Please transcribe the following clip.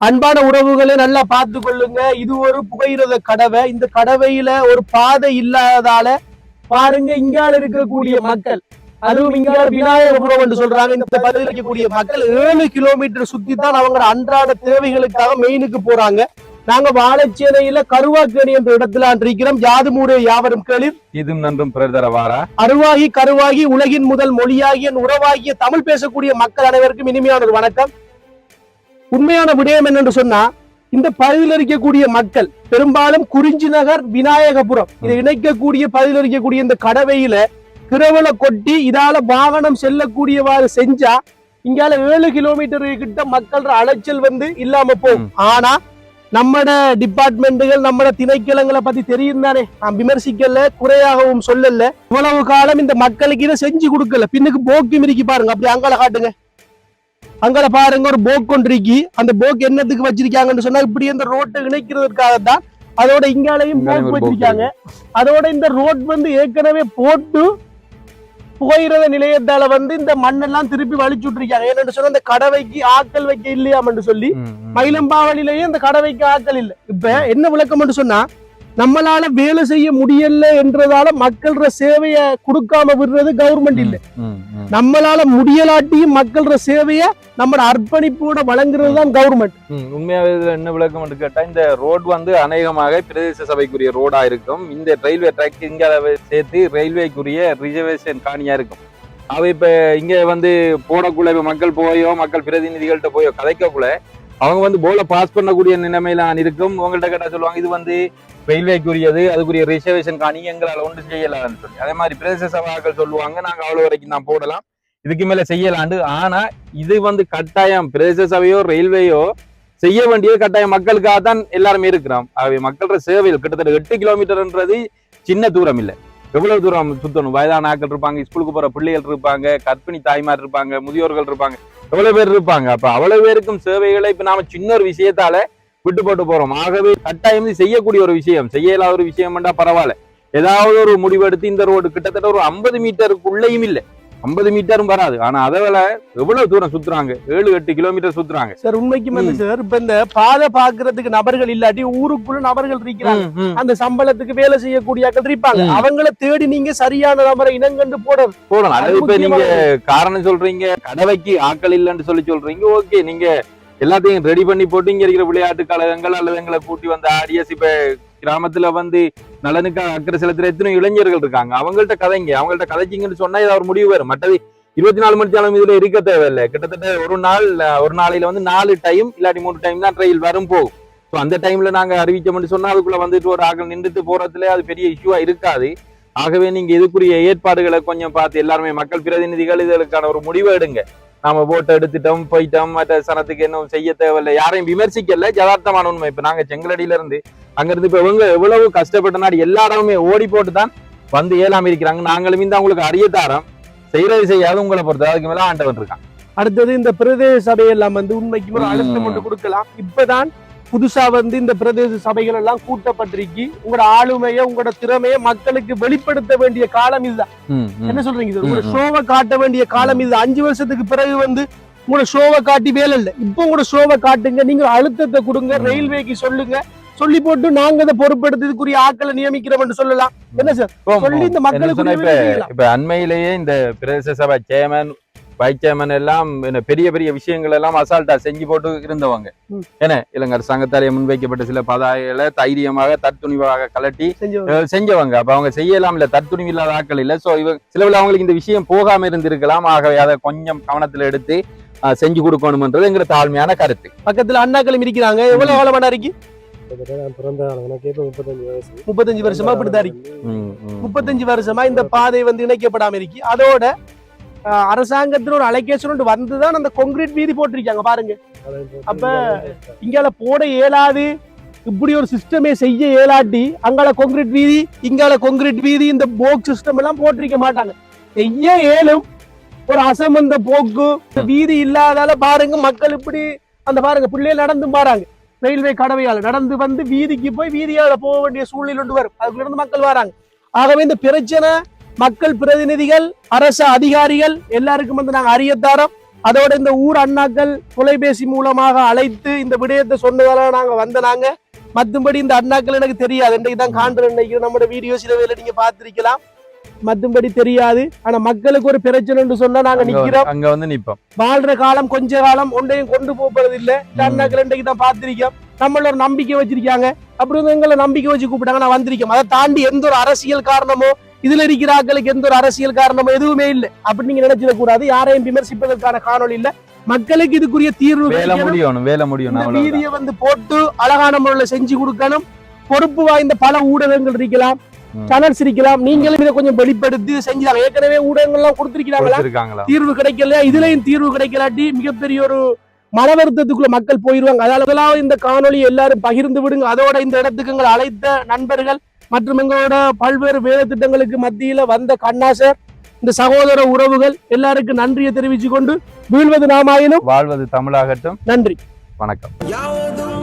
அன்பான உறவுகளை நல்லா பார்த்து கொள்ளுங்க இது ஒரு புகையிரத கடவை இந்த கடவையில ஒரு பாதை இல்லாததால பாருங்க இங்கால இருக்கக்கூடிய மக்கள். அதுவும் இங்கால விநாயகபுரம் என்று சொல்றாங்க. இந்த பகுதியில் இருக்கக்கூடிய மக்கள் ஏழு கிலோமீட்டர் சுத்தி தான் அவங்க அன்றாட தேவைகளுக்காக மெயினுக்கு போறாங்க. நாங்க வாழைச்சேனையில கருவாக்கணி என்ற இடத்துல இருக்கிறோம். யாதுமூடு யாவரும் கேளிர் இதும் நன்றும் பிறர் வாரா அருவாகி கருவாகி உலகின் முதல் மொழியாகிய உறவாகிய தமிழ் பேசக்கூடிய மக்கள் அனைவருக்கும் இனிமையான ஒரு வணக்கம். உண்மையான விடயம் என்னன்னு சொன்னா இந்த பகுதியில் இருக்கக்கூடிய மக்கள் பெரும்பாலும் குறிஞ்சி நகர் விநாயகபுரம். இதை இணைக்கக்கூடிய பகுதியில் இருக்கக்கூடிய இந்த கடவையில கிரவலை கொட்டி இதால வாகனம் செல்லக்கூடியவாறு செஞ்சா இங்கால ஏழு கிலோமீட்டர் கிட்ட மக்கள் அலைச்சல் வந்து இல்லாம போகும். ஆனா நம்மட டிபார்ட்மெண்ட்டுகள் நம்மட திணைக்களங்களை பத்தி தெரியும் தானே. நான் விமர்சிக்கல குறையாகவும் சொல்லல. இவ்வளவு காலம் இந்த மக்களுக்கு இதை செஞ்சு கொடுக்கல. பின்னுக்கு போக்கு மிரிக்கி பாருங்க. அப்படி அங்கால காட்டுங்க. அங்கால பாருங்க ஒரு போக் ஒன்றிக்கு அந்த போக் என்னத்துக்கு வச்சிருக்காங்கன்னு சொன்னா இப்படி இந்த ரோட்டை இணைக்கிறதுக்காக தான் அதோட இங்காலையும் போக் வச்சிருக்காங்க. அதோட இந்த ரோட் வந்து ஏற்கனவே போட்டு புகையிரத நிலையத்தால வந்து இந்த மண்ணெல்லாம் திருப்பி வலிச்சு விட்டுருக்காங்க. ஏன்னு சொன்னா இந்த கடவைக்கு ஆட்கள் வைக்க இல்லையாமன்னு சொல்லி மயிலம்பாவளிலேயே இந்த கடவைக்கு ஆட்கள் இல்ல. இப்ப என்ன விளக்கம் சொன்னா நம்மளால வேலை செய்ய முடியல என்றதால மக்கள்ற சேவைய கொடுக்காம விடுறது கவர்மெண்ட் இல்ல. நம்மளால முடியலாட்டியும் மக்கள்ற சேவைய நம்ம அர்ப்பணிப்போட வழங்குறது தான் கவர்மெண்ட் உண்மையாவே இதுல என்ன விளக்கம் என்று கேட்டா இந்த ரோட் வந்து அநேகமாக பிரதேச சபைக்குரிய ரோடா இருக்கும். இந்த ரயில்வே ட்ராக் இங்க சேர்த்து ரயில்வேக்குரிய ரிசர்வேஷன் காணியா இருக்கும். அவ இப்ப இங்க வந்து போடக்குள்ள மக்கள் போயோ மக்கள் பிரதிநிதிகள்கிட்ட போயோ கதைக்கக்குள்ள அவங்க வந்து போல பாஸ் பண்ணக்கூடிய நிலைமையில இருக்கும். உங்கள்ட்ட கேட்டா சொல்லுவாங்க இது வந்து ரயில்வேக்குரியது அதுக்குரிய ரிசர்வேஷன் காணி எங்களால் ஒன்று செய்யலாம்னு சொல்லி. அதே மாதிரி பிரதேச சபாக்கள் சொல்லுவாங்க நாங்க அவ்வளவு வரைக்கும் தான் போடலாம். இதுக்கு மேல செய்யலாண்டு ஆனா இது வந்து கட்டாயம் பிரதேச சபையோ ரயில்வேயோ செய்ய வேண்டியது கட்டாயம் மக்களுக்காக தான் எல்லாருமே இருக்கிறோம். ஆகவே மக்களோட சேவையில் கிட்டத்தட்ட எட்டு கிலோமீட்டர்ன்றது சின்ன தூரம் இல்லை. எவ்வளவு தூரம் சுத்தணும்? வயதான ஆக்கள் இருப்பாங்க ஸ்கூலுக்கு போற பிள்ளைகள் இருப்பாங்க கர்ப்பிணி தாய்மார் இருப்பாங்க முதியோர்கள் இருப்பாங்க. எவ்வளவு பேர் இருப்பாங்க? அப்ப அவ்வளவு பேருக்கும் சேவைகளை இப்ப நாம சின்ன ஒரு விஷயத்தால விட்டு போட்டு போறோம். ஆகவே கட்டாயம் செய்யக்கூடிய ஒரு விஷயம். செய்ய ஒரு விஷயம்டா பரவாயில்ல. ஏதாவது ஒரு முடிவெடுத்து இந்த ரோடு கிட்டத்தட்ட ஒரு ஐம்பது மீட்டருக்குள்ளேயும் இல்லை. ஐம்பது மீட்டரும் வராது. ஆனா அதை விட எவ்வளவு தூரம் சுத்துறாங்க? ஏழு எட்டு கிலோமீட்டர் சுத்துறாங்க. சார் உண்மைக்கு சார் இப்ப இந்த பாதை பாக்குறதுக்கு நபர்கள் இல்லாட்டி ஊருக்குள்ள நபர்கள் இருக்கிறாங்க. அந்த சம்பளத்துக்கு வேலை செய்யக்கூடிய ஆட்கள் இருப்பாங்க. அவங்கள தேடி நீங்க சரியான நபரை இனங்கண்டு போட போடலாம் அது இப்ப நீங்க. காரணம் சொல்றீங்க கடவைக்கு ஆட்கள் இல்லைன்னு சொல்லி சொல்றீங்க ஓகே. நீங்க எல்லாத்தையும் ரெடி பண்ணி போட்டு இங்க இருக்கிற விளையாட்டு கழகங்கள் அல்லது எங்களை கூட்டி வந்த ஆடியஸ் இப்ப கிராமத்துல வந்து நலனுக்காக அக்கறை செலுத்துற எத்தனை இளைஞர்கள் இருக்காங்க? அவங்கள்ட்ட கதைங்க. அவங்கள்ட்ட கதைச்சிங்கன்னு சொன்னா ஏதாவது ஒரு முடிவு வரும். மற்றது இருபத்தி நாலு மணி நேரம் இதுல இருக்க தேவையில்லை. கிட்டத்தட்ட ஒரு நாள் ஒரு நாளையில வந்து நாலு டைம் இல்லாட்டி மூணு டைம் தான் ட்ரெயில் வரும் போகும். ஸோ அந்த டைம்ல நாங்க அறிவிச்சோம்னு சொன்னா அதுக்குள்ள வந்துட்டு ஒரு ஆக்கள் நின்றுட்டு போறதுல அது பெரிய இஷ்யூவா இருக்காது. ஆகவே நீங்க இதுக்குரிய ஏற்பாடுகளை கொஞ்சம் பார்த்து எல்லாருமே மக்கள் பிரதிநிதிகள் இதற்கான ஒரு முடிவு எடுங்க. நாம போட்டோ எடுத்துட்டோம் போயிட்டோம் மற்ற சனத்துக்கு என்ன செய்ய தேவையில்லை. யாரையும் விமர்சிக்கல. யதார்த்தமான உண்மை. இப்ப நாங்க செங்கலடியில இருந்து அங்க இருந்து இப்ப இவங்க எவ்வளவு கஷ்டப்பட்ட நாடு எல்லா இடமுமே ஓடி போட்டு தான் வந்து ஏலாம இருக்கிறாங்க. நாங்களும் இந்த உங்களுக்கு அறிய தாரோம். செய்யறது செய்யாது உங்களை பொறுத்த அதுக்கு மேல ஆண்டவன் இருக்கான். அடுத்தது இந்த பிரதேச சபையெல்லாம் வந்து உண்மைக்கு ஒரு அழுத்தம். ஒன்று கொடுக்கலாம். இப்பதான் புதுசா வந்து இந்த பிரதேச சபைகள் எல்லாம் கூட்டப்பட்டிருக்கு. உங்களோட ஆளுமையை உங்களோட திறமையை மக்களுக்கு வெளிப்படுத்த வேண்டிய காலம் இதுதான். என்ன சொல்றீங்க இது? உங்களோட. ஷோவை காட்ட வேண்டிய காலம் இது. அஞ்சு வருஷத்துக்கு பிறகு வந்து உங்களோட ஷோவை காட்டி வேலை இல்லை. இப்போ உங்களோட ஷோவை காட்டுங்க. நீங்க அழுத்தத்தை கொடுங்க. ரயில்வேக்கு சொல்லுங்க. சொல்லி போட்டு நாங்க அதை பொறுப்படுத்துறதுக்குரிய ஆட்களை நியமிக்கிறோம்னு சொல்லலாம். என்ன சார்? சொல்லி இந்த மக்களுக்கு செய்யலாம். இப்ப அண்மையிலேயே இந்த பிரதேச சபை சேர்மன் வைஸ் சேர்மன் எல்லாம் பெரிய பெரிய விஷயங்கள் எல்லாம் அசால்ட்டா செஞ்சு போட்டு இருந்தவங்க. ம். என்ன? இலங்கை அரசாங்கத்தாலே முன்வைக்கப்பட்ட சில பதாகைகளை தைரியமாக தற்துணிவாக கலட்டி செஞ்சவங்க. அப்ப அவங்க செய்யலாம் இல்ல தற்துணிவு இல்லாத ஆட்கள் இல்ல சோ இவங்க சிலவில் அவங்களுக்கு இந்த விஷயம் போகாம இருந்திருக்கலாம். ஆகவே அதை கொஞ்சம் கவனத்துல எடுத்து செஞ்சு கொடுக்கணும்ன்றது எங்கிற தாழ்மையான கருத்து. பக்கத்துல அண்ணாக்களும் இருக்கிறாங்க. எவ்வளவு காலமான இருக்கு கிட்டத்தட்ட நான் பிறந்த காலம் எனக்கு இப்போ முப்பத்தஞ்சு வயசு. முப்பத்தஞ்சு வருஷமா இப்படிதான் இருக்கு. முப்பத்தஞ்சு வருஷமா இந்த பாதை வந்து இணைக்கப்படாம இருக்கு. அதோட அரசாங்கத்துல ஒரு அலைகேஷன் வந்துதான் அந்த கொங்கிரீட் வீதி போட்டிருக்காங்க. பாருங்க. அப்ப இங்கால போட இயலாது. இப்படி ஒரு சிஸ்டமே செய்ய இயலாட்டி அங்கால கொங்கிரீட் வீதி இங்கால கொங்கிரீட் வீதி இந்த போக் சிஸ்டம் எல்லாம் போட்டிருக்க மாட்டாங்க. செய்ய இயலும். ஒரு அசம்பந்த போக்கு இந்த வீதி இல்லாதால பாருங்க மக்கள் இப்படி அந்த பாருங்க பிள்ளைகள் நடந்து பாருங்க. ரயில்வே கடவையால் நடந்து வந்து வீதிக்கு போய் வீதியால் போக வேண்டிய சூழ்நிலை ஒன்று வரும். அதுக்குள்ள இருந்து மக்கள் வராங்க. ஆகவே இந்த பிரச்சனை மக்கள் பிரதிநிதிகள் அரசு அதிகாரிகள் எல்லாருக்கும் வந்து நாங்கள் அறியத்தாரோம் அதோட இந்த ஊர் அண்ணாக்கள் தொலைபேசி மூலமாக அழைத்து இந்த விடயத்தை சொன்னதால நாங்கள் வந்த மற்றபடி இந்த அண்ணாக்கள் எனக்கு தெரியாது. இன்றைக்கு தான் காண்றேன் இன்னைக்கு நம்மளோட வீடியோ சில வேலை நீங்கள் பார்த்திருக்கலாம். மத்தும்படி தெரியாது. ஆனா மக்களுக்கு ஒரு பிரச்சனைன்னு சொன்னா நாங்க நிக்கிறோம். அங்க வந்து நிப்போம். வாழ்ற காலம் கொஞ்ச காலம் ஒன்றையும் கொண்டு போறது இல்ல. அண்ணாக்கள் இன்றைக்கு தான் பார்த்திருக்கோம். நம்மள ஒரு நம்பிக்கை வச்சிருக்காங்க. அப்படி எங்களை நம்பிக்கை வச்சு கூப்பிட்டாங்க. நான் வந்திருக்கேன். அதை தாண்டி எந்த ஒரு அரசியல் காரணமோ இதுல இருக்கிற ஆட்களுக்கு எந்த ஒரு அரசியல் காரணமோ எதுவுமே இல்லை. அப்படி நீங்க நினைச்சிட கூடாது யாரையும் விமர்சிப்பதற்கான காணொளி இல்ல. மக்களுக்கு இதுக்குரிய தீர்வு வேலை. முடியணும் வேலை முடியணும். வீதியை வந்து போட்டு அழகான முறையில செஞ்சு கொடுக்கணும். பொறுப்பு வாய்ந்த பல ஊடகங்கள் இருக்கலாம். ம். சேனல்ஸ் இருக்கலாம் நீங்களும் இதை கொஞ்சம் வெளிப்படுத்தி செஞ்சாங்க ஏற்கனவே ஊடகங்கள் எல்லாம் கொடுத்திருக்கிறாங்களா தீர்வு கிடைக்கல இதுலயும் தீர்வு கிடைக்கலாட்டி மிகப்பெரிய ஒரு மன வருத்தத்துக்குள்ள மக்கள் போயிருவாங்க. அதால முதலாவது இந்த காணொளி எல்லாரும் பகிர்ந்து விடுங்க. அதோட இந்த இடத்துக்கு எங்களை அழைத்த நண்பர்கள் மற்றும் எங்களோட பல்வேறு வேலை திட்டங்களுக்கு மத்தியில வந்த கண்ணாசர் இந்த சகோதர உறவுகள் எல்லாருக்கும் நன்றியை தெரிவிச்சு கொண்டு வீழ்வது நாமாயினும் வாழ்வது தமிழாகட்டும். நன்றி. வணக்கம். யாவதும்